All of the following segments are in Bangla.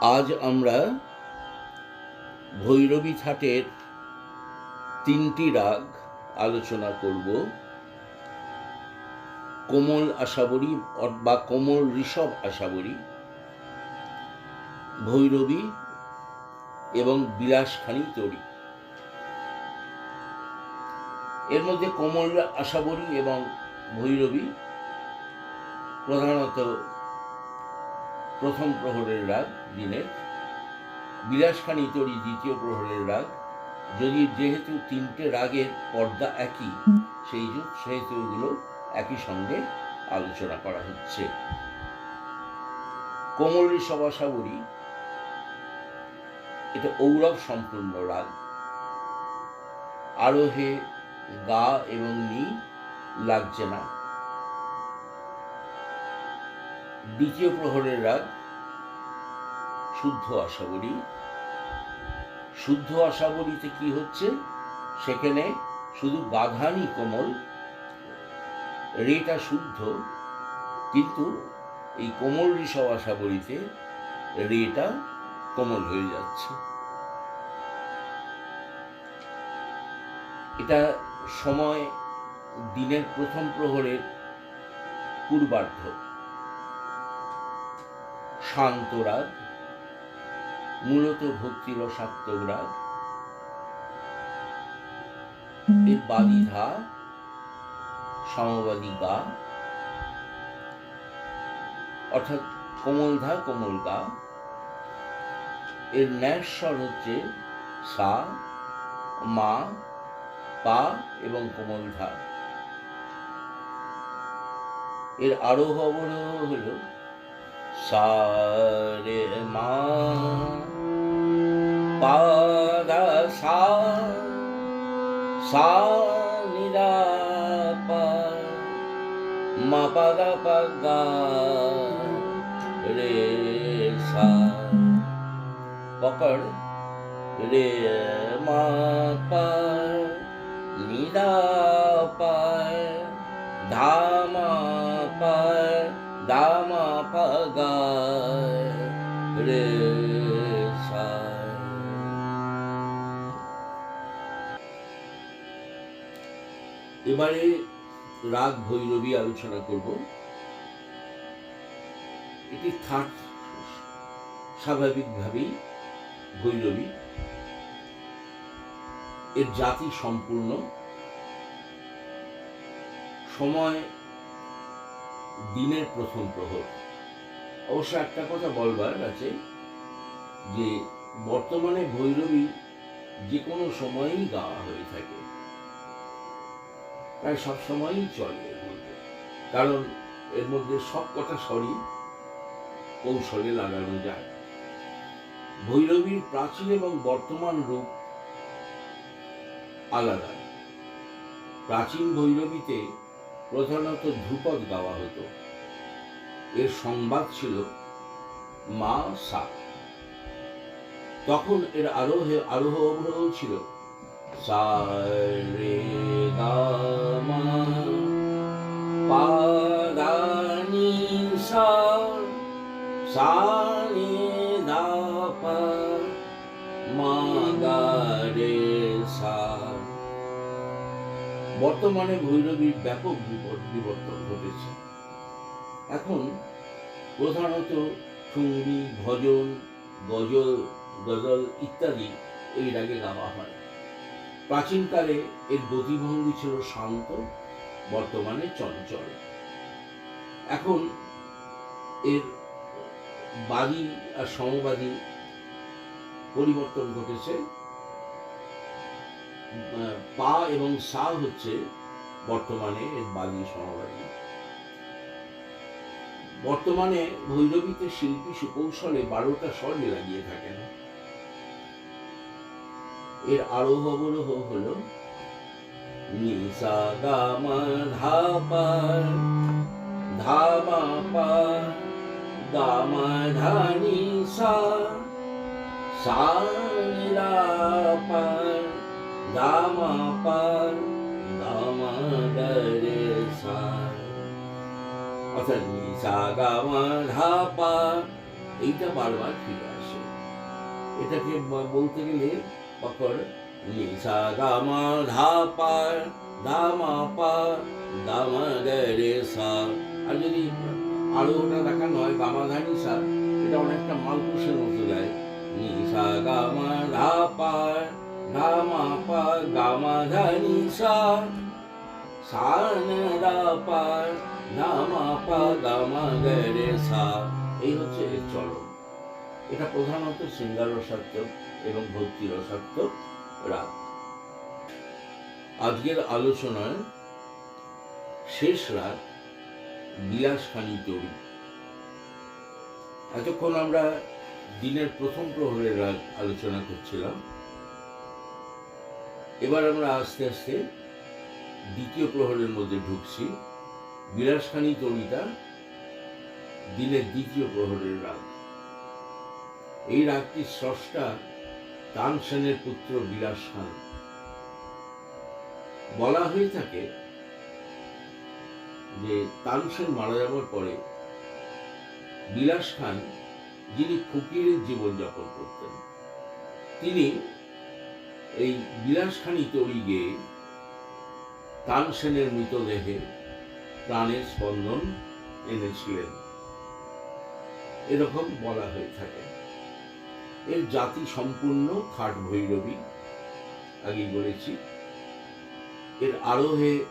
আজ আমরা ভৈরবী থাটের তিনটি রাগ আলোচনা করব। কোমল আশাবরী বা কোমল ঋষভ আশাবরী, ভৈরবী এবং বিলাসখানি তরি। এর মধ্যে কোমল আশাবরী এবং ভৈরবী প্রধানত প্রথম প্রহরের রাগ দিনের বিলাসখানি তরি দ্বিতীয় প্রহরের রাগ। যদি যেহেতু তিনটে রাগের পর্দা একই, সেই সেহেতু এগুলো একই সঙ্গে আলোচনা করা হচ্ছে। কোমল সবাসাবরী এটা ঔরব সম্পূর্ণ রাগ। আরোহে গা এবং নি লাগছে না। দ্বিতীয় প্রহরের রাগ শুদ্ধ আশাবরী শুদ্ধ আশাবরীতে কি হচ্ছে? সেখানে শুধু গাধানি কোমল, রেটা শুদ্ধ, কিন্তু এই কোমল ঋষভ আশাবরীতে রেটা কোমল হয়ে যাচ্ছে। এটা সময় দিনের প্রথম প্রহরের পূর্বার্ধ। শান্ত রাগ মূলত ভক্তি রসাত্মক রাগ এর বাদী ধা সমবাদী গা অর্থাৎ কোমল ধা কোমল গা এর ন্যাস স্বর হচ্ছে সা মা পা এবং কোমল ধা এর আরোহ অবরোহ হলো সা রে মা। পা দা সা সা নিদা পা মা পা দা পা গা, রে, সা, পকড়, রে, মা, পা নিদা পা ধা মা পা দা মা পা গা, রে এবারে রাগ ভৈরবী আলোচনা করব। এটি থার্ড স্বাভাবিকভাবেই ভৈরবী। এর জাতি সম্পূর্ণ। সময় দিনের প্রথম প্রহর। অবশ্য একটা কথা বলবার আছে যে, বর্তমানে ভৈরবী যে কোনো সময়ই গাওয়া হয়ে থাকে। প্রায় সব সময়ই চলে এর মধ্যে। কারণ এর মধ্যে সব কটা স্বরই কৌশলে লাগানো যায়। ভৈরবীর প্রাচীন এবং বর্তমান রূপ আলাদা। প্রাচীন ভৈরবীতে প্রধানত ধ্রুপদ গাওয়া হতো। এর সংবাদ ছিল মা সা। তখন এর আরোহে, আরোহ অবরোহ ছিল। সা রে গা। বর্তমানে ভৈরবীর ব্যাপক বিবর- বিবর্তন ঘটেছে। এখন প্রধানত ঠুংরি ভজন, গজল গজল ইত্যাদি এই রাগে গাওয়া হয়। প্রাচীনকালে এর গতিভঙ্গি ছিল শান্ত, বর্তমানে চঞ্চল। এখন এর বাদী আর সমবাদী পরিবর্তন ঘটেছে। পা এবং সা হচ্ছে বর্তমানে এর বাদী সমবাদী বর্তমানে ভৈরবীতে শিল্পী সুকৌশলে বারোটা স্বরে লাগিয়ে থাকেন। এর আরোহ অবরোহ হল, নিসা গামা ধাপা ধামা পা গামা ধানি সা সা পা। গামা পা গামা গরে সা অর্থাৎ নিসা গামা ধাপা এইটা বারবার ফিরে আসে। এটাকে বলতে গেলে পকর নিসা গামা পা ধা পা দামা রে সা আর যদি আরও ওটা দেখানো হয় গামা ধা নিসা এটা অনেকটা মালকুশের মতো যায় নিসা গামা ধা এই হচ্ছে এর এটা প্রধানত সিঙ্গার এবং ভক্তি রাগ। আজকের আলোচনায় শেষ রাগ বিলাসখানি তরি এতক্ষণ আমরা দিনের প্রথম প্রহরের রাগ আলোচনা করছিলাম। এবার আমরা আস্তে আস্তে দ্বিতীয় প্রহরের মধ্যে ঢুকছি। বিলাসখানি তরিটা দিনের দ্বিতীয় প্রহরের রাগ। এই রাগটির স্রষ্টা তানসেনের পুত্র বিলাস খান। বলা হয়ে থাকে যে তানসেন মারা যাওয়ার পরে বিলাস খান যিনি ফকিরের জীবন যাপন করতেন, তিনি এই বিলাসখানি গিয়ে তানসেনের মৃতদেহে প্রাণের স্পন্দন এনেছিলেন। এরকম বলা হয়ে থাকে। এর জাতি সম্পূর্ণ খাট ভৈরবী, আগেই বলেছি। এর আরোহে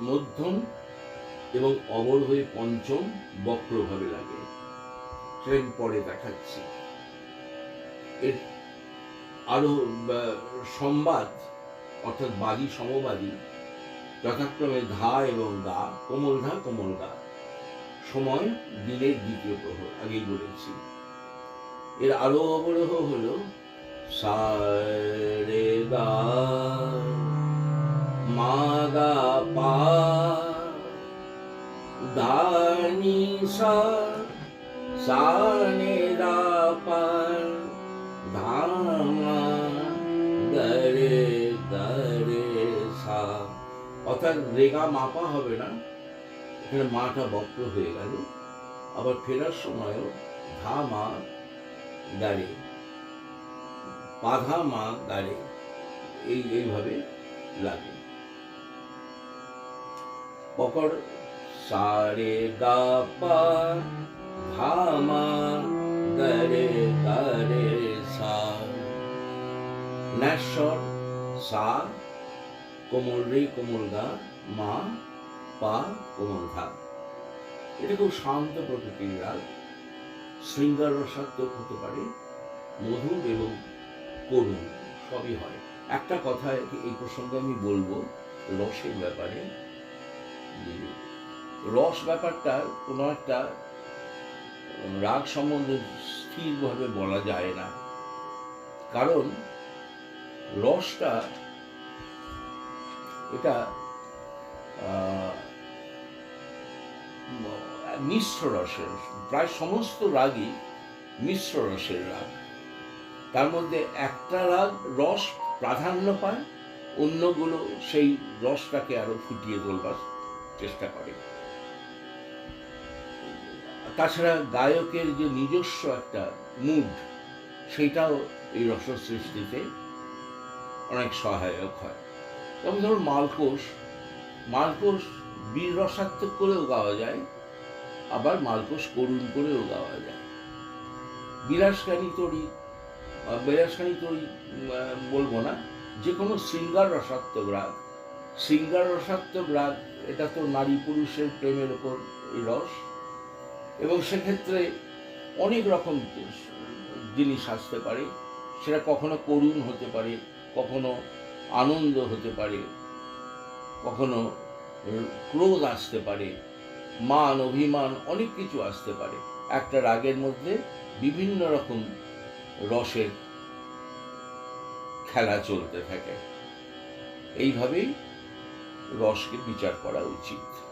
মধ্যম এবং অবরোহে পঞ্চম বক্রভাবে লাগে। সেটা পরে দেখাচ্ছি। এর আরও বা, সংবাদ অর্থাৎ বাদী সমবাদী যথাক্রমে ধা এবং দা কোমল ধা কোমল দা সময় দিনের দ্বিতীয় প্রহর আগেই বলেছি। এর আরও অবরোহ হলো সা রে গা মা পা দা নি সা সা নে দা পা অর্থাৎ রেগা মাপা হবে না। এখানে মাটা বক্র হয়ে গেল। আবার ফেরার সময়ও ধা মা গাড়ে। পাধা মা গাড়ে। এই, এইভাবে লাগে। পকড় সারে গা পা, ধা মা গরে গরে সা। ন্যাশ্বর সা কোমল রে কোমল গা, মা, পা, কোমল ধা এটা খুব শান্ত প্রকৃতির রাগ। শৃঙ্গার রসাত্মক হতে পারে, মধুর এবং করুণ, সবই হয়। একটা কথা এই প্রসঙ্গে আমি বলব, রসের ব্যাপারে। রস ব্যাপারটা কোনো একটা রাগ সম্বন্ধে স্থিরভাবে বলা যায় না। কারণ রসটা এটা মিশ্র রসের, প্রায় সমস্ত রাগই মিশ্র রসের রাগ। তার মধ্যে একটা রাগ রস প্রাধান্য পায়, অন্যগুলো সেই রসটাকে আরও ফুটিয়ে তোলবার চেষ্টা করে। তাছাড়া গায়কের যে নিজস্ব একটা মুড, সেটাও এই রস সৃষ্টিতে অনেক সহায়ক হয়। যেমন ধরুন মালকোষ মালকোষ বীর রসাত্মক করেও গাওয়া যায়, আবার মালকোষ করুণ করেও গাওয়া যায়। বিলাসকারী তরি বিলাসকারী তরি বলব না যে কোনো শৃঙ্গার রসাত্মক রাগ। শৃঙ্গার রসাত্মক রাগ, এটা তো নারী পুরুষের প্রেমের ওপর রস। এবং সেক্ষেত্রে অনেক রকম জিনিস আসতে পারে, সেটা কখনো করুণ হতে পারে, কখনো আনন্দ হতে পারে, কখনো ক্রোধ আসতে পারে, মান, অভিমান, অনেক কিছু আসতে পারে। একটা রাগের মধ্যে বিভিন্ন রকম রসের খেলা চলতে থাকে। এইভাবেই রসকে বিচার করা উচিত।